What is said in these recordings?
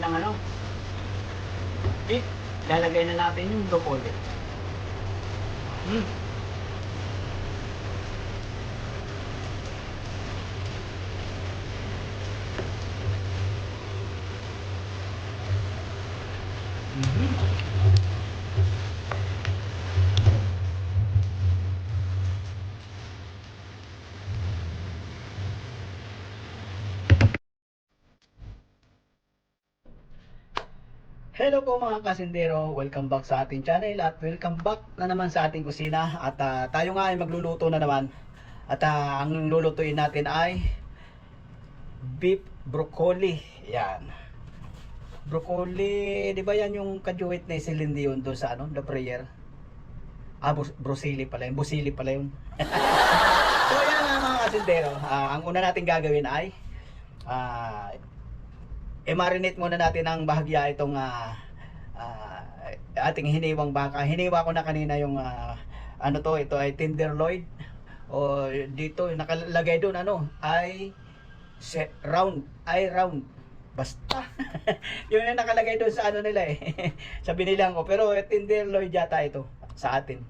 ng ano. Eh, lalagay na natin yung broccoli. Hmm. Mhm. Hello po mga kasindero, welcome back sa ating channel at welcome back na naman sa ating kusina. At ah, tayo nga ay magluluto na naman. At ah, ang lulutuin natin ay beef broccoli. Yan. Broccoli, di ba yan yung kajuwit na Celine Dion doon sa ano, The Prayer? Ah, bus- brusili pala yun, busili pala yun. So yan mga kasindero. Ah, ang una natin gagawin ay ah, i-marinate muna natin ng bahagya itong ah, ah, ating hiniwang baka. Hiniwa ko na kanina yung ah, ano to, ito ay tenderloin o dito nakalagay doon ano ay round, ay round. Basta. yun yung nakalagay doon sa ano nila eh. sa binilang ko. Pero eh, tenderloin yata ito sa atin.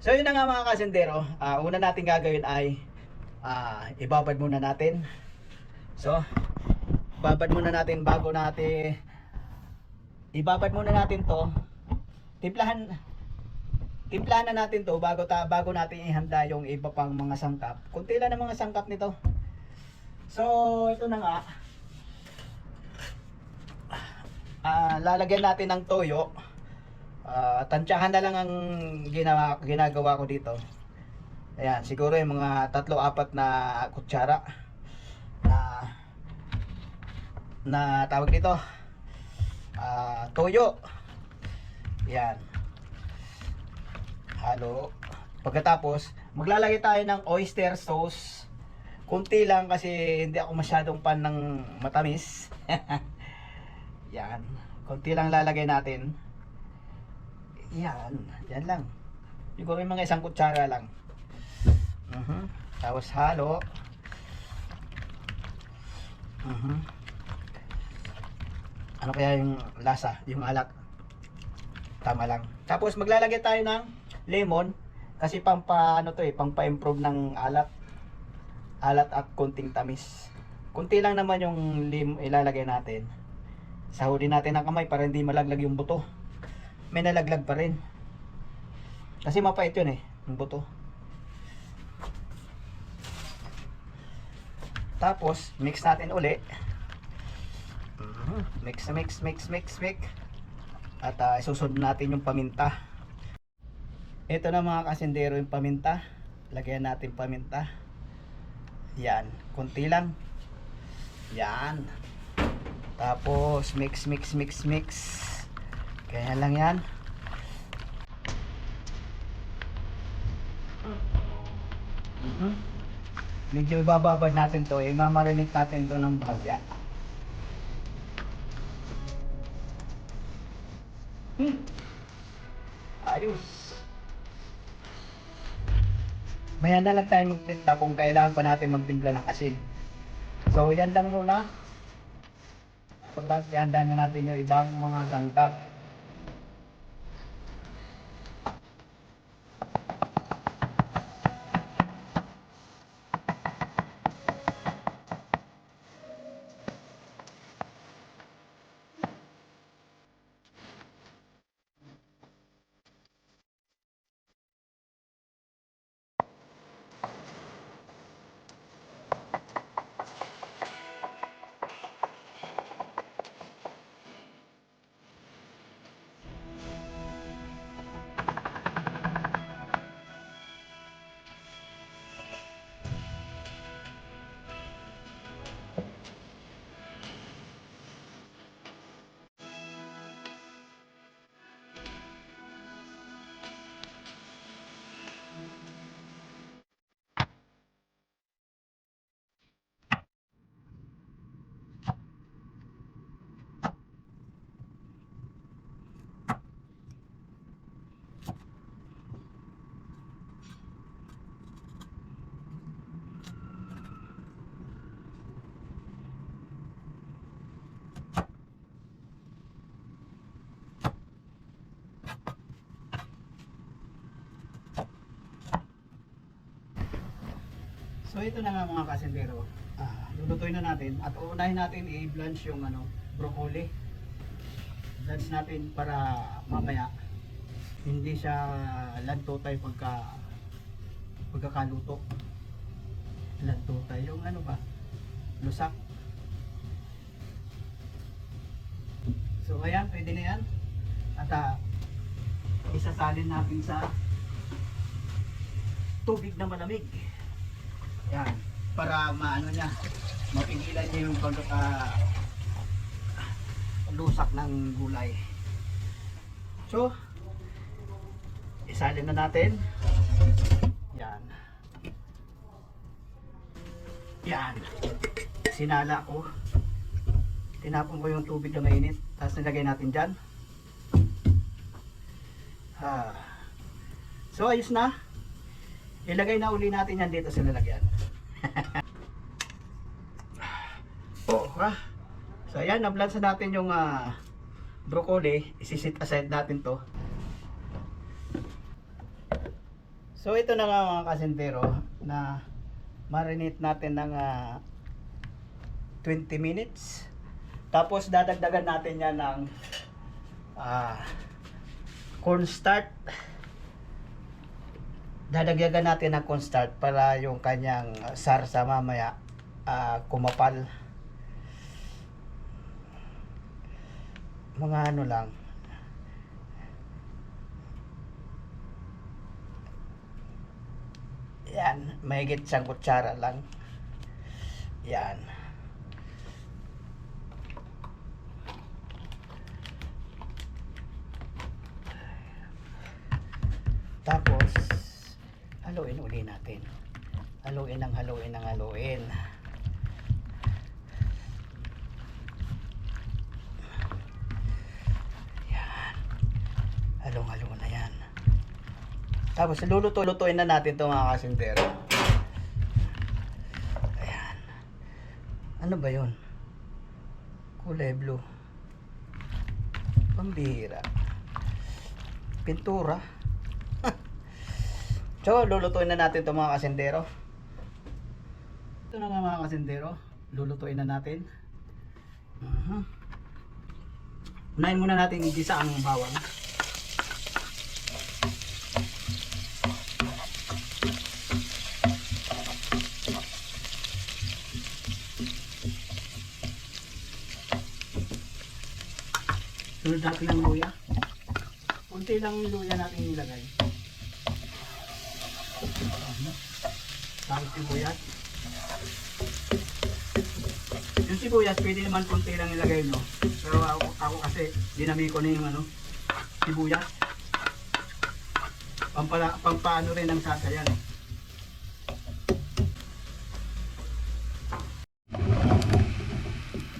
So yun na nga mga kasendero. Ah, una natin gagawin ay ah, ibabad muna natin. So, babad muna natin bago natin ibabad muna natin to. Timplahan timplahan na natin to bago ta bago natin ihanda yung iba pang mga sangkap. Kunti lang ng mga sangkap nito. So ito na nga. Ah, lalagyan natin ng toyo. Ah, tansyahan na lang ang ginawa, ginagawa ko dito. Ayan siguro yung mga tatlo apat na kutsara. Na na tawag dito? Ah toyo. Yan. Halo. Pagkatapos maglalagay tayo ng oyster sauce. Kunti lang kasi hindi ako masyadong pan ng matamis. Yan. Kunti lang lalagay natin. Yan. Yan lang. Siguro yung mga isang kutsara lang. Mhm. tapos halo. Mhm. Ano kaya yung lasa, yung alat? Tama lang. Tapos maglalagay tayo ng lemon kasi pang pa ano to eh, pang pa-improve ng alat. Alat at konting tamis. Kunti lang naman yung lim ilalagay natin. Sahudin natin ang kamay para hindi malaglag yung buto. May nalaglag pa rin. Kasi mapait yun eh, yung buto. Tapos, mix natin uli. Mix, mix, mix, mix, mix. At uh, isusunod natin yung paminta. Ito na mga kasindero yung paminta. Lagyan natin paminta. Yan, kunti lang. Yan. Tapos mix, mix, mix, mix. Kaya lang yan. Mhm. Medyo ibababad natin to, i-marinate natin to ng bagya. Maya na lang tayo magtimpla kung kailangan pa natin magtimpla ng asin. So, yan lang muna. Pagkat ihanda na natin yung ibang mga sangkap. So ito na nga mga kasendero. Ah, lulutuin na natin at uunahin natin i-blanch yung ano, broccoli. Blanch natin para mamaya hindi siya lantutay pagka pagkakaluto. Lantutay yung ano ba? Lusak. So ayan, pwede na yan. At ah, isasalin natin sa tubig na malamig. Yan. Para maano niya, mapigilan niya yung pagkaka lusak ng gulay. So, isalin na natin. Yan. Yan. Sinala ko. Tinapon ko yung tubig na mainit. Tapos nilagay natin dyan. Ha. So, ayos na. Ilagay na uli natin yan dito sa lalagyan. oh, ha? So, ayan, nablansa natin yung ah, broccoli. Isisit aside natin to. So, ito na nga mga kasentero na marinate natin ng ah, 20 minutes. Tapos, dadagdagan natin yan ng ah, cornstarch dadagyagan natin ng cornstarch para yung kanyang sarsa mamaya ah, kumapal. Mga ano lang. Yan mahigit isang kutsara lang. Yan haluin uli natin. Haluin ng haluin ng haluin. Yan. Halong-halo na yan. Tapos, luluto-lutuin na natin ito mga kasintero. Ayan. Ano ba yun? Kulay blue. Pambihira. Pintura. So, lulutuin na natin itong mga kasendero. Ito na nga mga kasendero. Lulutuin na natin. Uh Unahin muna natin igisa ang bawang. Sunod natin ang luya. Kunti lang luya natin ilagay. Tapos sibuyas. Yung sibuyas, pwede naman konti lang ilagay mo. Pero ako, ako kasi, dinami ko na yung ano, sibuyas. Pampala, pampaano rin ang sasayan.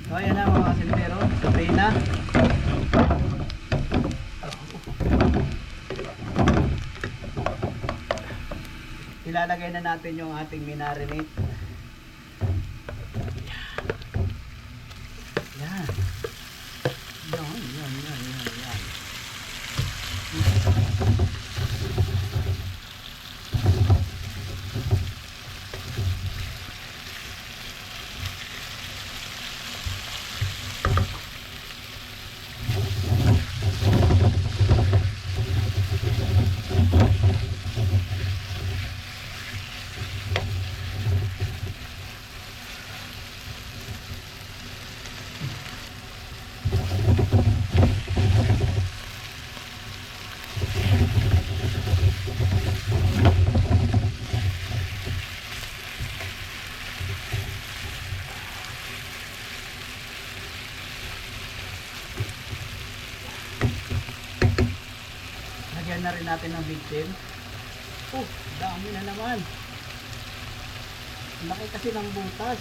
So ayan na mga kasintero, sabay na. Ilalagay na natin yung ating minarinate. Yan. Yan, yan, yan, yan, yan. Lagyan na rin natin ng victim. Oh, dami na naman. Laki kasi ng butas.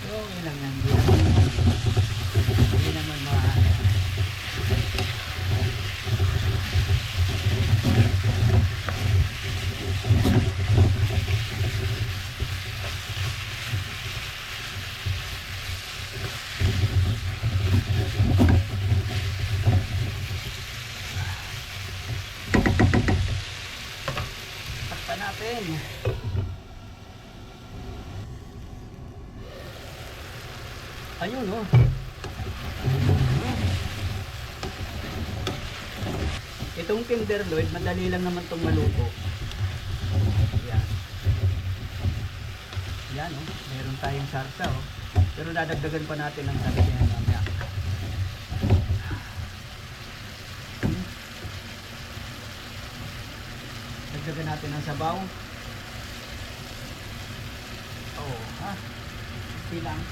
Pero okay lang yan. Itong tenderloin, madali lang naman itong maluto. Yan. Yan oh, meron tayong sarsa oh. Pero dadagdagan pa natin ng sarsa yan mamaya. Dagdagan natin ng sabaw. Oh, ha? Okay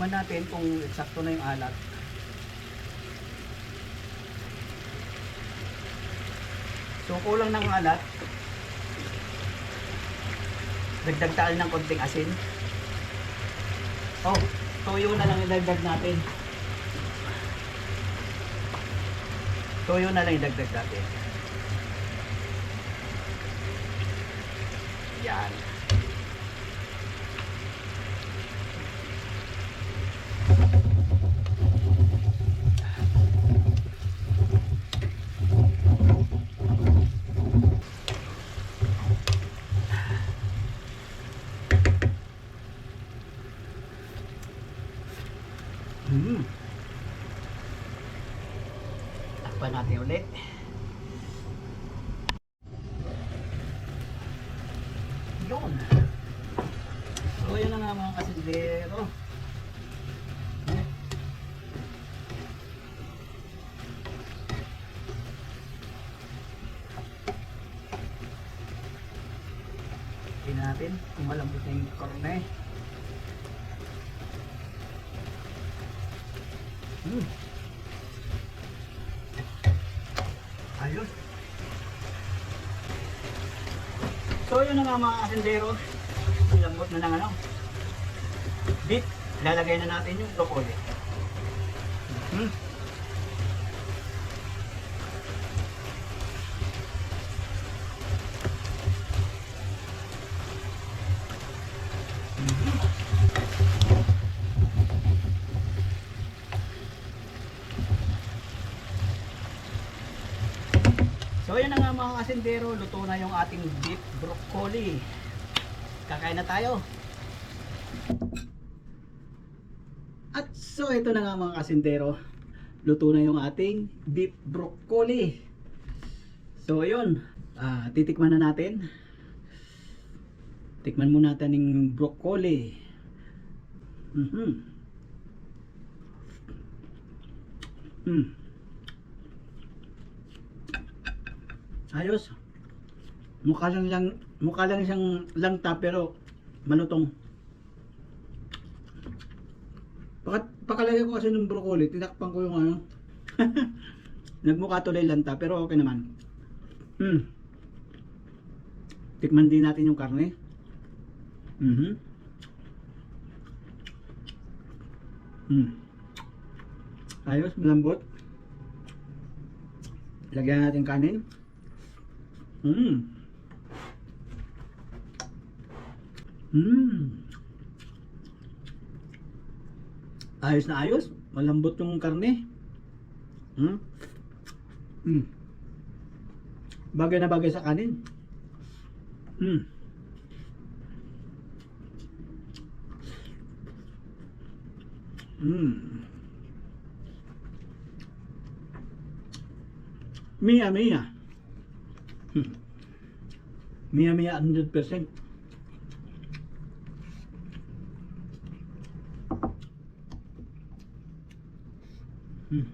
Tikman natin kung eksakto na yung alat. So kulang ng alat. Dagdag tayo ng konting asin. Oh, toyo na lang idagdag natin. Toyo na lang idagdag natin. Yan. Hmm. Takpan natin ulit. Yun. So, yun na nga mga kasindero. Tingnan natin kung malambot na yung korne. Hmm. Ayos. So yun na nga mga kasendero. Lambot na ng ano. Beef. Lalagay na natin yung broccoli. Hmm. So yun na nga mga kasendero, luto na yung ating beef broccoli. Kakain na tayo. At so ito na nga mga kasendero, luto na yung ating beef broccoli. So ayun, ah, titikman na natin. Tikman muna natin yung broccoli. Mhm. Mm. Ayos. Mukha lang mukha lang siyang langta pero malutong. Pakat pakalagay ko kasi ng broccoli, tinakpan ko yung ano. Nagmukha tuloy lanta pero okay naman. Hmm. Tikman din natin yung karne. Mhm. Hmm. Ayos, malambot. Lagyan natin kanin. Mm. Mm. Ayos na ayos. Malambot yung karne. Mm. Mm. Bagay na bagay sa kanin. Mm. Mm. Mia, mia. Hmm. Mia mia 100%. Hmm.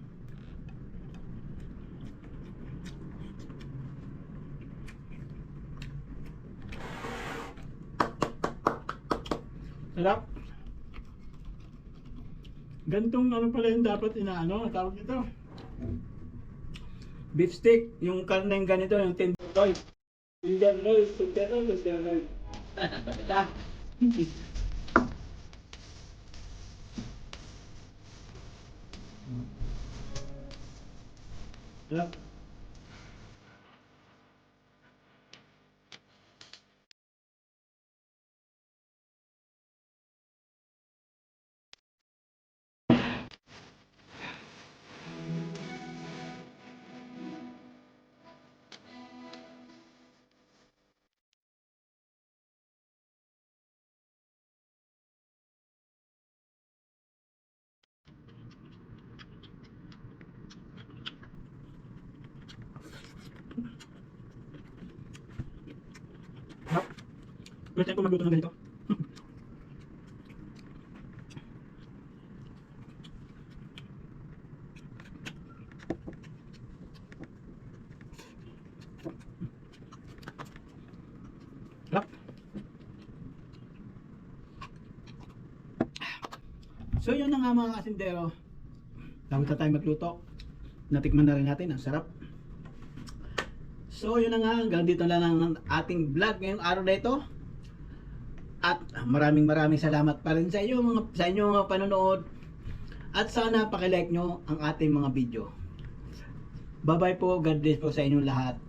Sarap. Gantong ano pala yung dapat inaano, tawag ito. Beef stick, yung karneng ganito, yung tenderloin. Tenderloin, tenderloin, tenderloin. Ta. Sarap. First time ko magluto ng ganito. So yun na nga mga kasindero. Tapos na tayo magluto. Natikman na rin natin. Ang sarap. So yun na nga. Hanggang dito lang ang ating vlog ngayong araw na ito. At maraming maraming salamat pa rin sa inyo mga, sa inyo mga panonood. At sana pakilike nyo ang ating mga video. Bye bye po. God bless po sa inyong lahat.